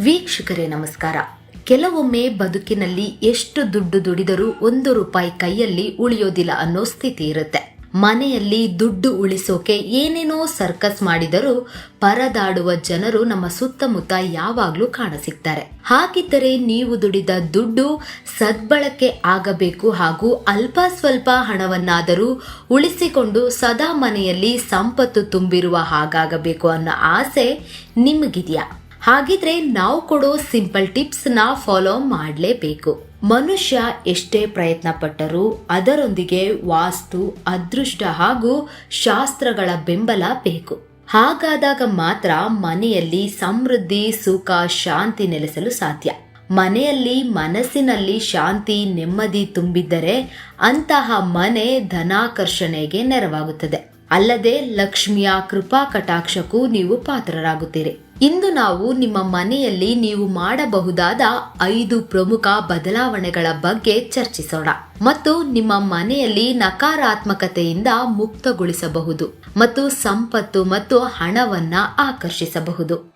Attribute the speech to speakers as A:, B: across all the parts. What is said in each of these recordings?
A: ವೀಕ್ಷಕರೇ ನಮಸ್ಕಾರ. ಕೆಲವೊಮ್ಮೆ ಬದುಕಿನಲ್ಲಿ ಎಷ್ಟು ದುಡ್ಡು ದುಡಿದರೂ ಒಂದು ರೂಪಾಯಿ ಕೈಯಲ್ಲಿ ಉಳಿಯೋದಿಲ್ಲ ಅನ್ನೋ ಸ್ಥಿತಿ ಇರುತ್ತೆ. ಮನೆಯಲ್ಲಿ ದುಡ್ಡು ಉಳಿಸೋಕೆ ಏನೇನೋ ಸರ್ಕಸ್ ಮಾಡಿದರೂ ಪರದಾಡುವ ಜನರು ನಮ್ಮ ಸುತ್ತಮುತ್ತ ಯಾವಾಗ್ಲೂ ಕಾಣಸಿಗ್ತಾರೆ. ಹಾಗಿದ್ದರೆ ನೀವು ದುಡಿದ ದುಡ್ಡು ಸದ್ಬಳಕೆ ಆಗಬೇಕು ಹಾಗೂ ಅಲ್ಪ ಸ್ವಲ್ಪ ಹಣವನ್ನಾದರೂ ಉಳಿಸಿಕೊಂಡು ಸದಾ ಮನೆಯಲ್ಲಿ ಸಂಪತ್ತು ತುಂಬಿರುವ ಹಾಗಾಗಬೇಕು ಅನ್ನೋ ಆಸೆ ನಿಮಗಿದೆಯಾ? ಹಾಗಿದ್ರೆ ನಾವು ಕೊಡೋ ಸಿಂಪಲ್ ಟಿಪ್ಸ್ನ ಫಾಲೋ ಮಾಡಲೇಬೇಕು. ಮನುಷ್ಯ ಎಷ್ಟೇ ಪ್ರಯತ್ನ ಪಟ್ಟರೂ ಅದರೊಂದಿಗೆ ವಾಸ್ತು, ಅದೃಷ್ಟ ಹಾಗೂ ಶಾಸ್ತ್ರಗಳ ಬೆಂಬಲ ಬೇಕು. ಹಾಗಾದಾಗ ಮಾತ್ರ ಮನೆಯಲ್ಲಿ ಸಮೃದ್ಧಿ, ಸುಖ, ಶಾಂತಿ ನೆಲೆಸಲು ಸಾಧ್ಯ. ಮನೆಯಲ್ಲಿ ಮನಸ್ಸಿನಲ್ಲಿ ಶಾಂತಿ, ನೆಮ್ಮದಿ ತುಂಬಿದ್ದರೆ ಅಂತಹ ಮನೆ ಧನಾಕರ್ಷಣೆಗೆ ನೆರವಾಗುತ್ತದೆ. ಅಲ್ಲದೆ ಲಕ್ಷ್ಮಿಯ ಕೃಪಾ ಕಟಾಕ್ಷಕ್ಕೂ ನೀವು ಪಾತ್ರರಾಗುತ್ತೀರಿ. ಇಂದು ನಾವು ನಿಮ್ಮ ಮನೆಯಲ್ಲಿ ನೀವು ಮಾಡಬಹುದಾದ ಐದು ಪ್ರಮುಖ ಬದಲಾವಣೆಗಳ ಬಗ್ಗೆ ಚರ್ಚಿಸೋಣ. ಮತ್ತು ನಿಮ್ಮ ಮನೆಯಲ್ಲಿ ನಕಾರಾತ್ಮಕತೆಯಿಂದ ಮುಕ್ತಗೊಳಿಸಬಹುದು. ಮತ್ತು ಸಂಪತ್ತು ಮತ್ತು ಹಣವನ್ನ ಆಕರ್ಷಿಸಬಹುದು.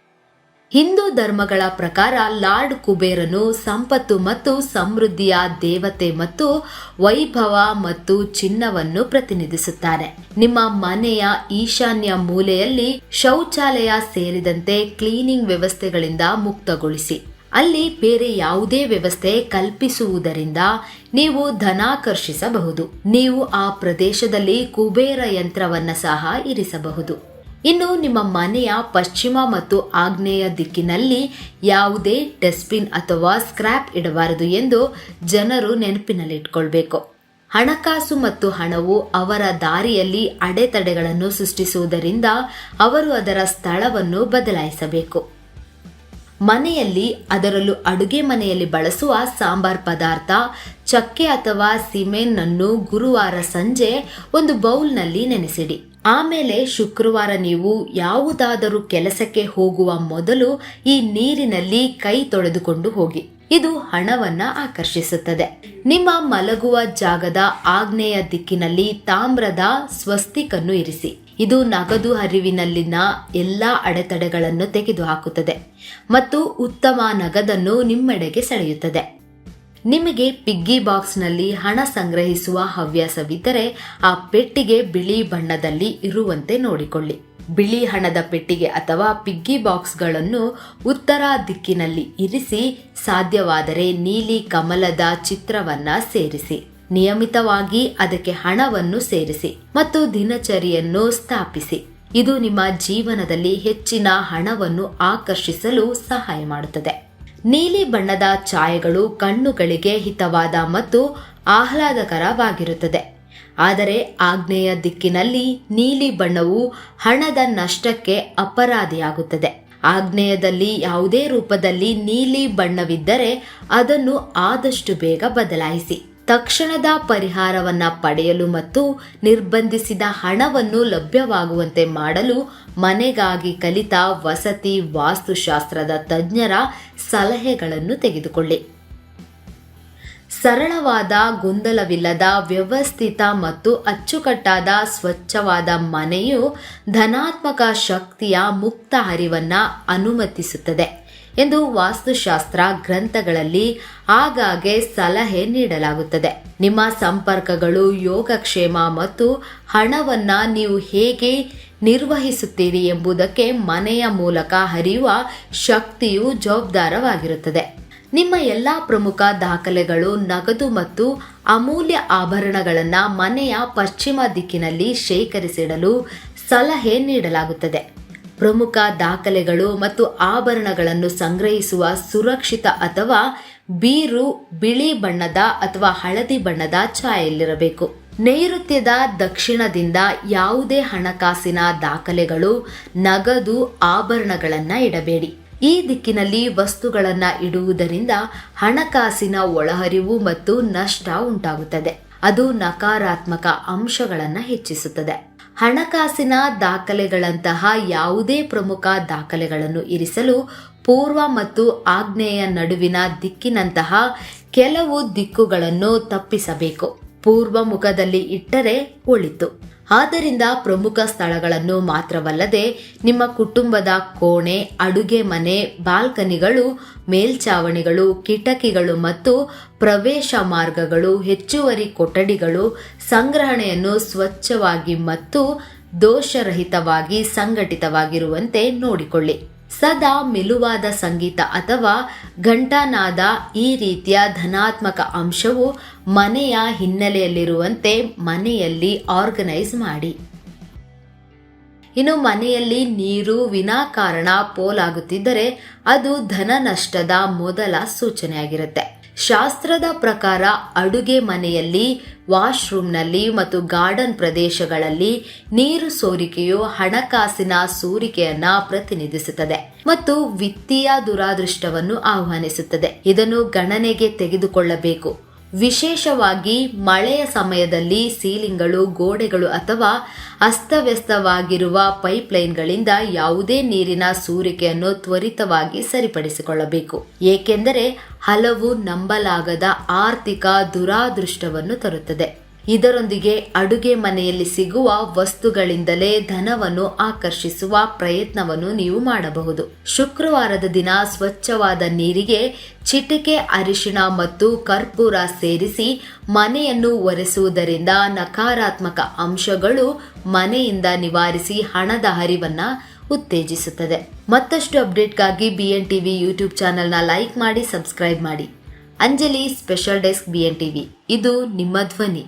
A: ಹಿಂದೂ ಧರ್ಮಗಳ ಪ್ರಕಾರ ಲಾರ್ಡ್ ಕುಬೇರನು ಸಂಪತ್ತು ಮತ್ತು ಸಮೃದ್ಧಿಯ ದೇವತೆ ಮತ್ತು ವೈಭವ ಮತ್ತು ಚಿನ್ನವನ್ನು ಪ್ರತಿನಿಧಿಸುತ್ತಾರೆ. ನಿಮ್ಮ ಮನೆಯ ಈಶಾನ್ಯ ಮೂಲೆಯಲ್ಲಿ ಶೌಚಾಲಯ ಸೇರಿದಂತೆ ಕ್ಲೀನಿಂಗ್ ವ್ಯವಸ್ಥೆಗಳಿಂದ ಮುಕ್ತಗೊಳಿಸಿ. ಅಲ್ಲಿ ಬೇರೆ ಯಾವುದೇ ವ್ಯವಸ್ಥೆ ಕಲ್ಪಿಸುವುದರಿಂದ ನೀವು ಧನಾಕರ್ಷಿಸಬಹುದು. ನೀವು ಆ ಪ್ರದೇಶದಲ್ಲಿ ಕುಬೇರ ಯಂತ್ರವನ್ನ ಸಹ ಇರಿಸಬಹುದು. ಇನ್ನು ನಿಮ್ಮ ಮನೆಯ ಪಶ್ಚಿಮ ಮತ್ತು ಆಗ್ನೇಯ ದಿಕ್ಕಿನಲ್ಲಿ ಯಾವುದೇ ಡಸ್ಟ್ಬಿನ್ ಅಥವಾ ಸ್ಕ್ರಾಪ್ ಇಡಬಾರದು ಎಂದು ಜನರು ನೆನಪಿನಲ್ಲಿಟ್ಕೊಳ್ಬೇಕು. ಹಣಕಾಸು ಮತ್ತು ಹಣವು ಅವರ ದಾರಿಯಲ್ಲಿ ಅಡೆತಡೆಗಳನ್ನು ಸೃಷ್ಟಿಸುವುದರಿಂದ ಅವರು ಅದರ ಸ್ಥಳವನ್ನು ಬದಲಾಯಿಸಬೇಕು. ಮನೆಯಲ್ಲಿ, ಅದರಲ್ಲೂ ಅಡುಗೆ ಮನೆಯಲ್ಲಿ ಬಳಸುವ ಸಾಂಬಾರ್ ಪದಾರ್ಥ, ಚಕ್ಕೆ ಅಥವಾ ಸಿಮೆನ್ನನ್ನು ಗುರುವಾರ ಸಂಜೆ ಒಂದು ಬೌಲ್ನಲ್ಲಿ ನೆನೆಸಿಡಿ. ಆಮೇಲೆ ಶುಕ್ರವಾರ ನೀವು ಯಾವುದಾದರೂ ಕೆಲಸಕ್ಕೆ ಹೋಗುವ ಮೊದಲು ಈ ನೀರಿನಲ್ಲಿ ಕೈ ತೊಳೆದುಕೊಂಡು ಹೋಗಿ. ಇದು ಹಣವನ್ನ ಆಕರ್ಷಿಸುತ್ತದೆ. ನಿಮ್ಮ ಮಲಗುವ ಜಾಗದ ಆಗ್ನೇಯ ದಿಕ್ಕಿನಲ್ಲಿ ತಾಮ್ರದ ಸ್ವಸ್ತಿಕನ್ನು ಇರಿಸಿ. ಇದು ನಗದು ಹರಿವಿನಲ್ಲಿನ ಎಲ್ಲ ಅಡೆತಡೆಗಳನ್ನು ತೆಗೆದುಹಾಕುತ್ತದೆ ಮತ್ತು ಉತ್ತಮ ನಗದನ್ನು ನಿಮ್ಮೆಡೆಗೆ ಸೆಳೆಯುತ್ತದೆ. ನಿಮಗೆ ಪಿಗ್ಗಿ ಬಾಕ್ಸ್ನಲ್ಲಿ ಹಣ ಸಂಗ್ರಹಿಸುವ ಹವ್ಯಾಸವಿದ್ದರೆ ಆ ಪೆಟ್ಟಿಗೆ ಬಿಳಿ ಬಣ್ಣದಲ್ಲಿ ಇರುವಂತೆ ನೋಡಿಕೊಳ್ಳಿ. ಬಿಳಿ ಹಣದ ಪೆಟ್ಟಿಗೆ ಅಥವಾ ಪಿಗ್ಗಿ ಬಾಕ್ಸ್ಗಳನ್ನು ಉತ್ತರ ದಿಕ್ಕಿನಲ್ಲಿ ಇರಿಸಿ, ಸಾಧ್ಯವಾದರೆ ನೀಲಿ ಕಮಲದ ಚಿತ್ರವನ್ನ ಸೇರಿಸಿ. ನಿಯಮಿತವಾಗಿ ಅದಕ್ಕೆ ಹಣವನ್ನು ಸೇರಿಸಿ ಮತ್ತು ದಿನಚರಿಯನ್ನು ಸ್ಥಾಪಿಸಿ. ಇದು ನಿಮ್ಮ ಜೀವನದಲ್ಲಿ ಹೆಚ್ಚಿನ ಹಣವನ್ನು ಆಕರ್ಷಿಸಲು ಸಹಾಯ ಮಾಡುತ್ತದೆ. ನೀಲಿ ಬಣ್ಣದ ಛಾಯೆಗಳು ಕಣ್ಣುಗಳಿಗೆ ಹಿತವಾದ ಮತ್ತು ಆಹ್ಲಾದಕರವಾಗಿರುತ್ತದೆ. ಆದರೆ ಆಗ್ನೇಯ ದಿಕ್ಕಿನಲ್ಲಿ ನೀಲಿ ಬಣ್ಣವು ಹಣದ ನಷ್ಟಕ್ಕೆ ಅಪರಾಧಿಯಾಗುತ್ತದೆ. ಆಗ್ನೇಯದಲ್ಲಿ ಯಾವುದೇ ರೂಪದಲ್ಲಿ ನೀಲಿ ಬಣ್ಣವಿದ್ದರೆ ಅದನ್ನು ಆದಷ್ಟು ಬೇಗ ಬದಲಾಯಿಸಿ. ತಕ್ಷಣದ ಪರಿಹಾರವನ್ನ ಪಡೆಯಲು ಮತ್ತು ನಿರ್ಬಂಧಿಸಿದ ಹಣವನ್ನು ಲಭ್ಯವಾಗುವಂತೆ ಮಾಡಲು ಮನೆಗಾಗಿ ಕಲಿತ ವಸತಿ ವಾಸ್ತುಶಾಸ್ತ್ರದ ತಜ್ಞರ ಸಲಹೆಗಳನ್ನು ತೆಗೆದುಕೊಳ್ಳಿ. ಸರಳವಾದ ಗೊಂದಲವಿಲ್ಲದ ವ್ಯವಸ್ಥಿತ ಮತ್ತು ಅಚ್ಚುಕಟ್ಟಾದ ಸ್ವಚ್ಛವಾದ ಮನೆಯು ಧನಾತ್ಮಕ ಶಕ್ತಿಯ ಮುಕ್ತ ಹರಿವನ್ನು ಅನುಮತಿಸುತ್ತದೆ. ಎಂದು ವಾಸ್ತುಶಾಸ್ತ್ರ ಗ್ರಂಥಗಳಲ್ಲಿ ಆಗಾಗ್ಗೆ ಸಲಹೆ ನೀಡಲಾಗುತ್ತದೆ. ನಿಮ್ಮ ಸಂಪರ್ಕಗಳು, ಯೋಗಕ್ಷೇಮ ಮತ್ತು ಹಣವನ್ನ ನೀವು ಹೇಗೆ ನಿರ್ವಹಿಸುತ್ತೀರಿ ಎಂಬುದಕ್ಕೆ ಮನೆಯ ಮೂಲಕ ಹರಿಯುವ ಶಕ್ತಿಯು ಜವಾಬ್ದಾರವಾಗಿರುತ್ತದೆ. ನಿಮ್ಮ ಎಲ್ಲ ಪ್ರಮುಖ ದಾಖಲೆಗಳು, ನಗದು ಮತ್ತು ಅಮೂಲ್ಯ ಆಭರಣಗಳನ್ನು ಮನೆಯ ಪಶ್ಚಿಮ ದಿಕ್ಕಿನಲ್ಲಿ ಶೇಖರಿಸಿಡಲು ಸಲಹೆ ನೀಡಲಾಗುತ್ತದೆ. ಪ್ರಮುಖ ದಾಖಲೆಗಳು ಮತ್ತು ಆಭರಣಗಳನ್ನು ಸಂಗ್ರಹಿಸುವ ಸುರಕ್ಷಿತ ಅಥವಾ ಬೀರು, ಬಿಳಿ ಬಣ್ಣದ ಅಥವಾ ಹಳದಿ ಬಣ್ಣದ ಛಾಯೆಯಲ್ಲಿರಬೇಕು. ನೈಋತ್ಯದ ದಕ್ಷಿಣದಿಂದ ಯಾವುದೇ ಹಣಕಾಸಿನ ದಾಖಲೆಗಳು, ನಗದು ಆಭರಣಗಳನ್ನ ಇಡಬೇಡಿ. ಈ ದಿಕ್ಕಿನಲ್ಲಿ ವಸ್ತುಗಳನ್ನ ಇಡುವುದರಿಂದ ಹಣಕಾಸಿನ ಒಳಹರಿವು ಮತ್ತು ನಷ್ಟ ಉಂಟಾಗುತ್ತದೆ. ಅದು ನಕಾರಾತ್ಮಕ ಅಂಶಗಳನ್ನು ಹೆಚ್ಚಿಸುತ್ತದೆ. ಹಣಕಾಸಿನ ದಾಖಲೆಗಳಂತಹ ಯಾವುದೇ ಪ್ರಮುಖ ದಾಖಲೆಗಳನ್ನು ಇರಿಸಲು ಪೂರ್ವ ಮತ್ತು ಆಗ್ನೇಯ ನಡುವಿನ ದಿಕ್ಕಿನಂತಹ ಕೆಲವು ದಿಕ್ಕುಗಳನ್ನು ತಪ್ಪಿಸಬೇಕು. ಪೂರ್ವ ಮುಖದಲ್ಲಿ ಇಟ್ಟರೆ ಒಳಿತು. ಆದ್ದರಿಂದ ಪ್ರಮುಖ ಸ್ಥಳಗಳನ್ನು ಮಾತ್ರವಲ್ಲದೆ ನಿಮ್ಮ ಕುಟುಂಬದ ಕೋಣೆ, ಅಡುಗೆ ಮನೆ, ಬಾಲ್ಕನಿಗಳು ಮೇಲ್ಛಾವಣಿಗಳು ಕಿಟಕಿಗಳು ಮತ್ತು ಪ್ರವೇಶ ಮಾರ್ಗಗಳು, ಹೆಚ್ಚುವರಿ ಕೊಠಡಿಗಳು, ಸಂಗ್ರಹಣೆಯನ್ನು ಸ್ವಚ್ಛವಾಗಿ ಮತ್ತು ದೋಷರಹಿತವಾಗಿ ಸಂಘಟಿತವಾಗಿರುವಂತೆ ನೋಡಿಕೊಳ್ಳಿ. ಸದಾ ಮಿಲುವಾದ ಸಂಗೀತ ಅಥವಾ ಘಂಟಾನಾದ ಈ ರೀತಿಯ ಧನಾತ್ಮಕ ಅಂಶವು ಮನೆಯ ಹಿನ್ನೆಲೆಯಲ್ಲಿರುವಂತೆ ಮನೆಯಲ್ಲಿ ಆರ್ಗನೈಸ್ ಮಾಡಿ. ಇನ್ನು ಮನೆಯಲ್ಲಿ ನೀರು ವಿನಾಕಾರಣ ಪೋಲಾಗುತ್ತಿದ್ದರೆ ಅದು ಧನ ನಷ್ಟದ ಮೊದಲ ಸೂಚನೆಯಾಗಿರುತ್ತೆ. ಶಾಸ್ತ್ರದ ಪ್ರಕಾರ ಅಡುಗೆ ಮನೆಯಲ್ಲಿ, ವಾಶ್ರೂಮ್ನಲ್ಲಿ ಮತ್ತು ಗಾರ್ಡನ್ ಪ್ರದೇಶಗಳಲ್ಲಿ ನೀರು ಸೋರಿಕೆಯು ಹಣಕಾಸಿನ ಸೋರಿಕೆಯನ್ನ ಪ್ರತಿನಿಧಿಸುತ್ತದೆ ಮತ್ತು ವಿತ್ತೀಯ ದುರಾದೃಷ್ಟವನ್ನು ಆಹ್ವಾನಿಸುತ್ತದೆ. ಇದನ್ನು ಗಣನೆಗೆ ತೆಗೆದುಕೊಳ್ಳಬೇಕು. ವಿಶೇಷವಾಗಿ ಮಳೆಯ ಸಮಯದಲ್ಲಿ ಸೀಲಿಂಗ್ಗಳು, ಗೋಡೆಗಳು ಅಥವಾ ಅಸ್ತವ್ಯಸ್ತವಾಗಿರುವ ಪೈಪ್ಲೈನ್ಗಳಿಂದ ಯಾವುದೇ ನೀರಿನ ಸೋರಿಕೆಯನ್ನು ತ್ವರಿತವಾಗಿ ಸರಿಪಡಿಸಿಕೊಳ್ಳಬೇಕು. ಏಕೆಂದರೆ ಹಲವು ನಂಬಲಾಗದ ಆರ್ಥಿಕ ದುರಾದೃಷ್ಟವನ್ನು ತರುತ್ತದೆ. ಇದರೊಂದಿಗೆ ಅಡುಗೆ ಮನೆಯಲ್ಲಿ ಸಿಗುವ ವಸ್ತುಗಳಿಂದಲೇ ಧನವನ್ನು ಆಕರ್ಷಿಸುವ ಪ್ರಯತ್ನವನ್ನು ನೀವು ಮಾಡಬಹುದು. ಶುಕ್ರವಾರದ ದಿನ ಸ್ವಚ್ಛವಾದ ನೀರಿಗೆ ಚಿಟಿಕೆ, ಅರಿಶಿಣ ಮತ್ತು ಕರ್ಪೂರ ಸೇರಿಸಿ ಮನೆಯನ್ನು ಒರೆಸುವುದರಿಂದ ನಕಾರಾತ್ಮಕ ಅಂಶಗಳು ಮನೆಯಿಂದ ನಿವಾರಿಸಿ ಹಣದ ಹರಿವನ್ನ ಉತ್ತೇಜಿಸುತ್ತದೆ. ಮತ್ತಷ್ಟು ಅಪ್ಡೇಟ್ಗಾಗಿ ಬಿ ಎನ್ ಟಿವಿ ಯೂಟ್ಯೂಬ್ ಚಾನೆಲ್ನ ಲೈಕ್ ಮಾಡಿ, ಸಬ್ಸ್ಕ್ರೈಬ್ ಮಾಡಿ. Anjali special desk B N TV ಇದು ನಿಮ್ಮ ಧ್ವನಿ.